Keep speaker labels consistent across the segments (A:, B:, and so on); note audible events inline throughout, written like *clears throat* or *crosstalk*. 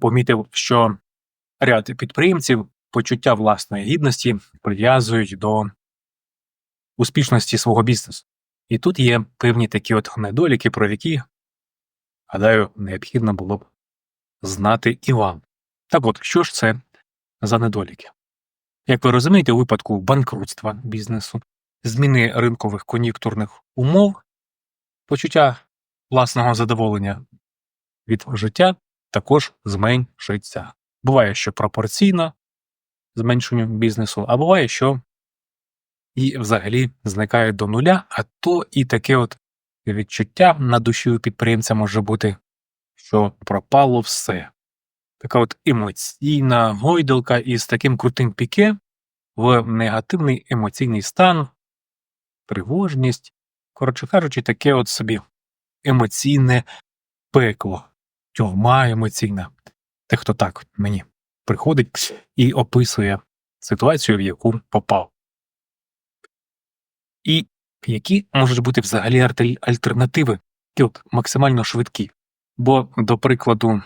A: помітив, що ряд підприємців почуття власної гідності прив'язують до успішності свого бізнесу. І тут є певні такі от недоліки, про які, гадаю, необхідно було б знати і вам. Так от, що ж це за недоліки? Як ви розумієте, у випадку банкрутства бізнесу, зміни ринкових кон'юнктурних умов, почуття власного задоволення від життя також зменшиться. Буває, що пропорційно зменшенню бізнесу, а буває, що і взагалі зникає до нуля, а то і таке от відчуття на душі у підприємця може бути, що пропало все. Така от емоційна гойдалка із таким крутим піке в негативний емоційний стан, тривожність, коротше кажучи, таке от собі емоційне пекло, тюрма емоційна. Те, хто так мені приходить і описує ситуацію, в яку попав. І які можуть бути взагалі альтер- альтернативи, от максимально швидкі. Бо, до прикладу,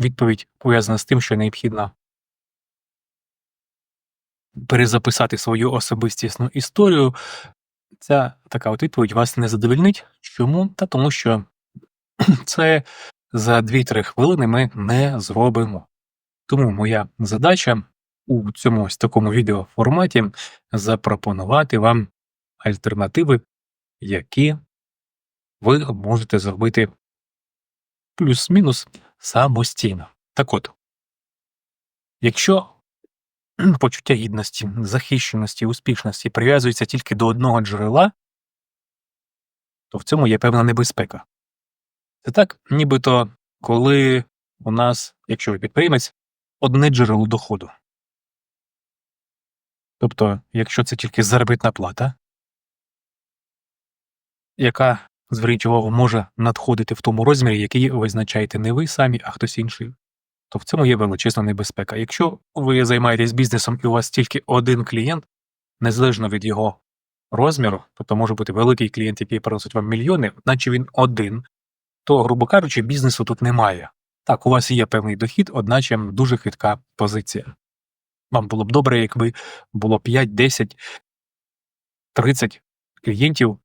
A: відповідь пов'язана з тим, що необхідно перезаписати свою особистісну історію. Ця така от відповідь вас не задовольнить. Чому? Та тому що *clears throat* це за 2-3 хвилини ми не зробимо. Тому моя задача у цьому ось такому відеоформаті запропонувати вам альтернативи, які ви можете зробити плюс-мінус самостійно. Так от, якщо *clears throat* почуття гідності, захищеності, успішності прив'язується тільки до одного джерела, то в цьому є певна небезпека. Це так, нібито коли у нас, якщо ви підприємець, одне джерело доходу. Тобто, якщо це тільки заробітна плата, яка, зверніть увагу, може надходити в тому розмірі, який визначаєте не ви самі, а хтось інший, то в цьому є величезна небезпека. Якщо ви займаєтесь бізнесом і у вас тільки один клієнт, незалежно від його розміру, тобто може бути великий клієнт, який приносить вам мільйони, наче він один, то, грубо кажучи, бізнесу тут немає. Так, у вас є певний дохід, одначе дуже хитка позиція. Вам було б добре, якби було 5, 10, 30 клієнтів,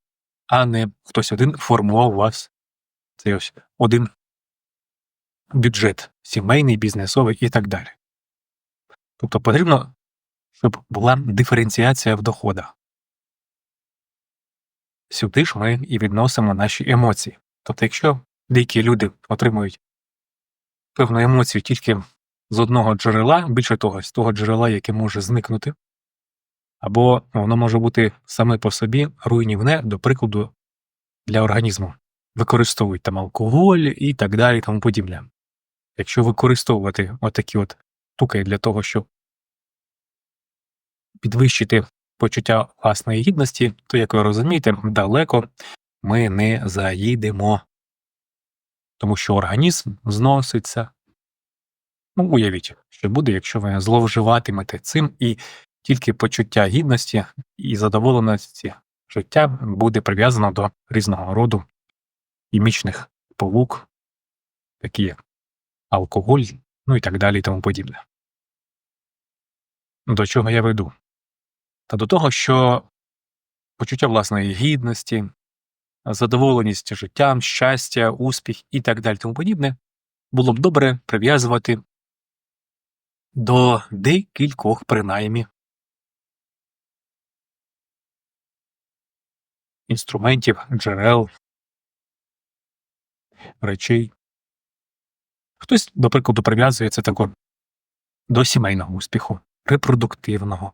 A: а не хтось один формував у вас цей ось один бюджет, сімейний, бізнесовий і так далі. Тобто потрібно, щоб була диференціація в доходах. Сюди ж ми і відносимо наші емоції. Тобто, якщо деякі люди отримують певну емоцію тільки з одного джерела, більше того, з того джерела, яке може зникнути, або воно може бути саме по собі руйнівне, до прикладу, для організму. Використовують там алкоголь і так далі, і тому подібне. Якщо використовувати отакі от штуки для того, щоб підвищити почуття власної гідності, то, як ви розумієте, далеко ми не заїдемо, тому що організм зноситься. Ну, уявіть, що буде, якщо ви зловживатимете цим, і тільки почуття гідності і задоволеності життя буде прив'язано до різного роду хімічних полук, такі як алкоголь, ну і так далі і тому подібне. До чого я веду? Та до того, що почуття власної гідності, задоволеність життям, щастя, успіх і так далі тому подібне було б добре прив'язувати до декількох принаймні інструментів, джерел, речей. Хтось, до прикладу, прив'язує це тако до сімейного успіху, репродуктивного,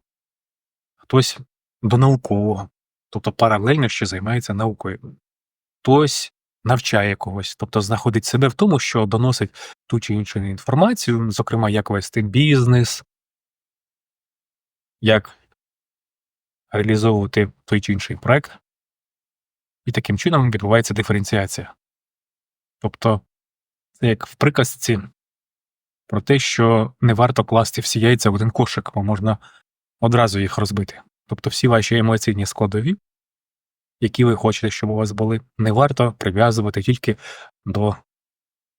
A: хтось до наукового, тобто паралельно ще займається наукою. Хтось навчає когось, тобто знаходить себе в тому, що доносить ту чи іншу інформацію, зокрема, як вести бізнес, як реалізовувати той чи інший проект. І таким чином відбувається диференціація. Тобто, це як в приказці про те, що не варто класти всі яйця в один кошик, бо можна одразу їх розбити. Тобто всі ваші емоційні складові, які ви хочете, щоб у вас були, не варто прив'язувати тільки до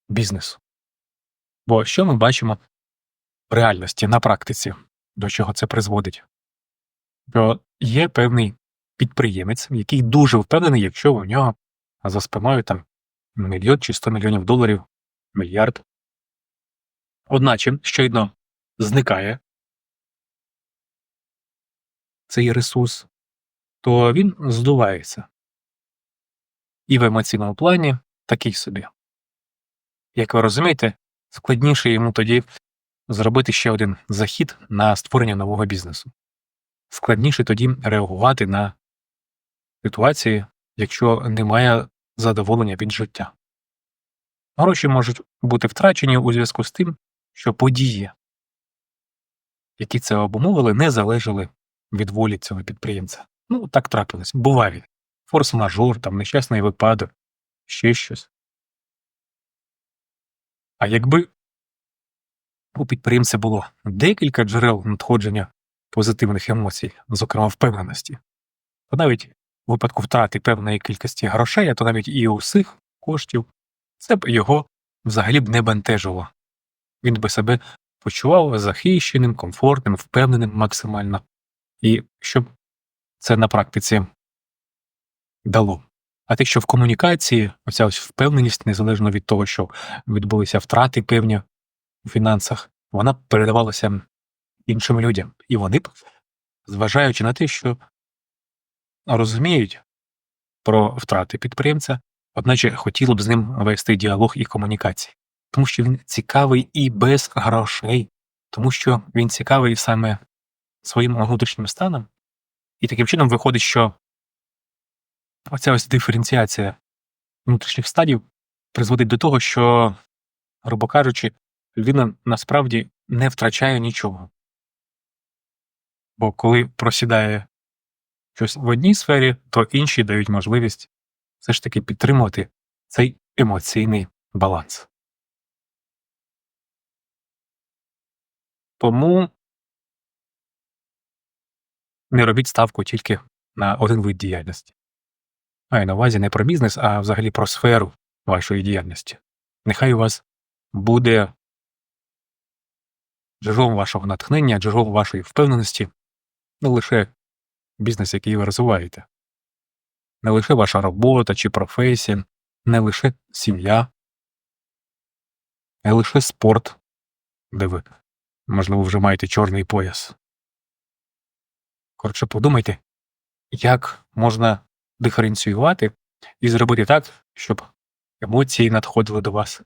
A: бізнесу. Бо що ми бачимо в реальності на практиці, до чого це призводить? Що є певний підприємець, який дуже впевнений, якщо у нього за спиною там мільйон чи 100 мільйонів доларів, мільярд. Одначе щойно зникає цей ресурс, то він здувається. І в емоційному плані такий собі. Як ви розумієте, складніше йому тоді зробити ще один захід на створення нового бізнесу. Складніше тоді реагувати на ситуації, якщо немає задоволення від життя. Гроші можуть бути втрачені у зв'язку з тим, що події, які це обумовили, не залежали від волі цього підприємця. Ну, так трапилось. Буває. Форс-мажор, там нещасний випадок, ще щось. А якби у підприємця було декілька джерел надходження позитивних емоцій, зокрема впевненості, то навіть у випадку втрати певної кількості грошей, а то навіть і усіх коштів, це б його взагалі б не бентежило. Він би себе почував захищеним, комфортним, впевненим максимально. І щоб це на практиці дало. А те, що в комунікації оця ось впевненість, незалежно від того, що відбулися втрати певні у фінансах, вона передавалася іншим людям. І вони б, зважаючи на те, що розуміють про втрати підприємця, одначе хотіли б з ним вести діалог і комунікації. Тому що він цікавий і без грошей, тому що він цікавий саме своїм внутрішнім станом, і таким чином виходить, що оця ось диференціація внутрішніх стадів призводить до того, що, грубо кажучи, людина насправді не втрачає нічого. Бо коли просідає щось в одній сфері, то інші дають можливість все ж таки підтримувати цей емоційний баланс. Тому не робіть ставку тільки на один вид діяльності. Маю на увазі не про бізнес, а взагалі про сферу вашої діяльності. Нехай у вас буде джерелом вашого натхнення, джерелом вашої впевненості не лише бізнес, який ви розвиваєте, не лише ваша робота чи професія, не лише сім'я, не лише спорт, де ви, можливо, вже маєте чорний пояс. Коротше, подумайте, як можна диференціювати і зробити так, щоб емоції надходили до вас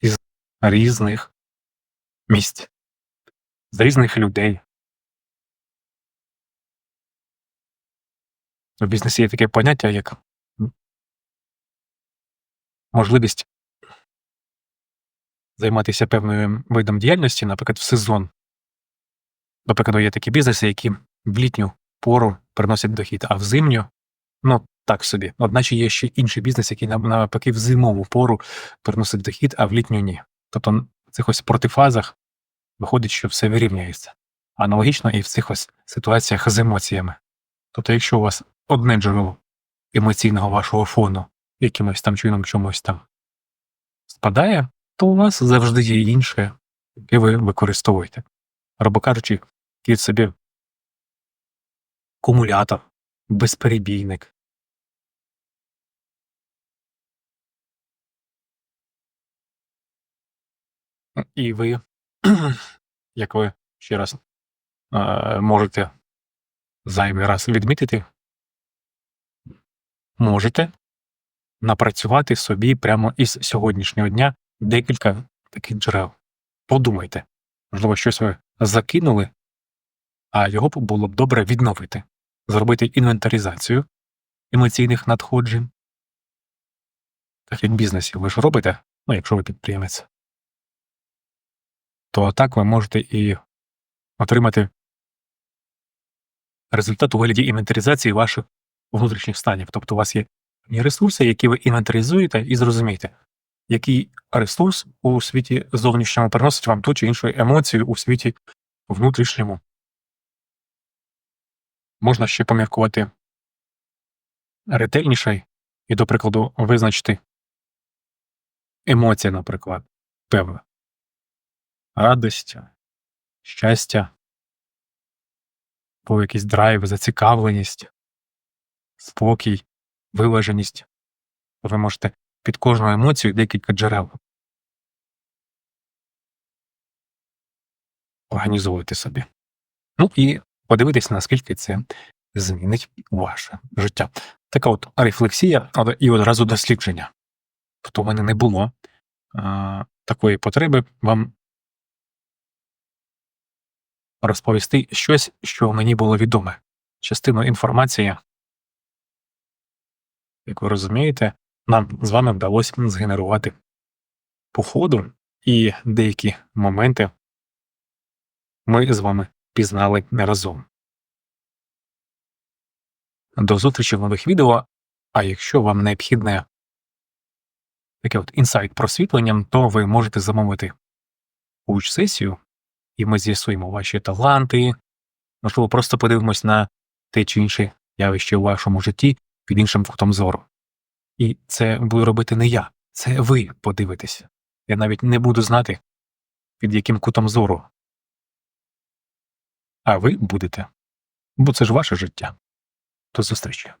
A: із різних місць, з різних людей. В бізнесі є таке поняття, як можливість займатися певним видом діяльності, наприклад, в сезон. Наприклад, є такі бізнеси, які в літню пору приносять дохід, а в зимню ну так собі. Одначе є ще інший бізнес, який навпаки в зимову пору приносить дохід, а в літню ні. Тобто в цих ось протифазах виходить, що все вирівняється. Аналогічно і в цих ось ситуаціях з емоціями. Тобто, якщо у вас одне джерело емоційного вашого фону якимось там чином чомусь там спадає, то у вас завжди є інше, яке ви використовуєте. Або кажучи, який собі акумулятор, безперебійник. І ви, *clears throat* як ви ще раз е, можете зайвий раз відмітити, можете напрацювати собі прямо із сьогоднішнього дня декілька таких джерел. Подумайте, можливо, щось ви закинули, а його було б добре відновити, зробити інвентаризацію емоційних надходжень. Так як в бізнесі ви ж робите, ну якщо ви підприємець, то так ви можете і отримати результат у вигляді інвентаризації ваших внутрішніх станів. Тобто у вас є ресурси, які ви інвентаризуєте і зрозумієте, який ресурс у світі зовнішньому приносить вам ту чи іншу емоцію у світі внутрішньому. Можна ще поміркувати ретельніше і, до прикладу, визначити емоції, наприклад, певне. Радість, щастя, або якийсь драйв, зацікавленість, спокій, виваженість. Ви можете під кожну емоцію декілька джерел. Організовуйте собі. Ну і подивитись, наскільки це змінить ваше життя. Така от рефлексія, але і одразу дослідження. Тобто в мене не було а, такої потреби вам розповісти щось, що мені було відоме. Частину інформації, як ви розумієте, нам з вами вдалося згенерувати по ходу, і деякі моменти ми з вами пізнали не разом. До зустрічі в нових відео. А якщо вам необхідне таке от інсайт просвітленням, то ви можете замовити уч-сесію, і ми з'ясуємо ваші таланти, можливо, просто подивимось на те чи інше явище у вашому житті під іншим кутом зору. І це буду робити не я, це ви подивитеся. Я навіть не буду знати, під яким кутом зору. А ви будете. Бо це ж ваше життя. До зустрічі.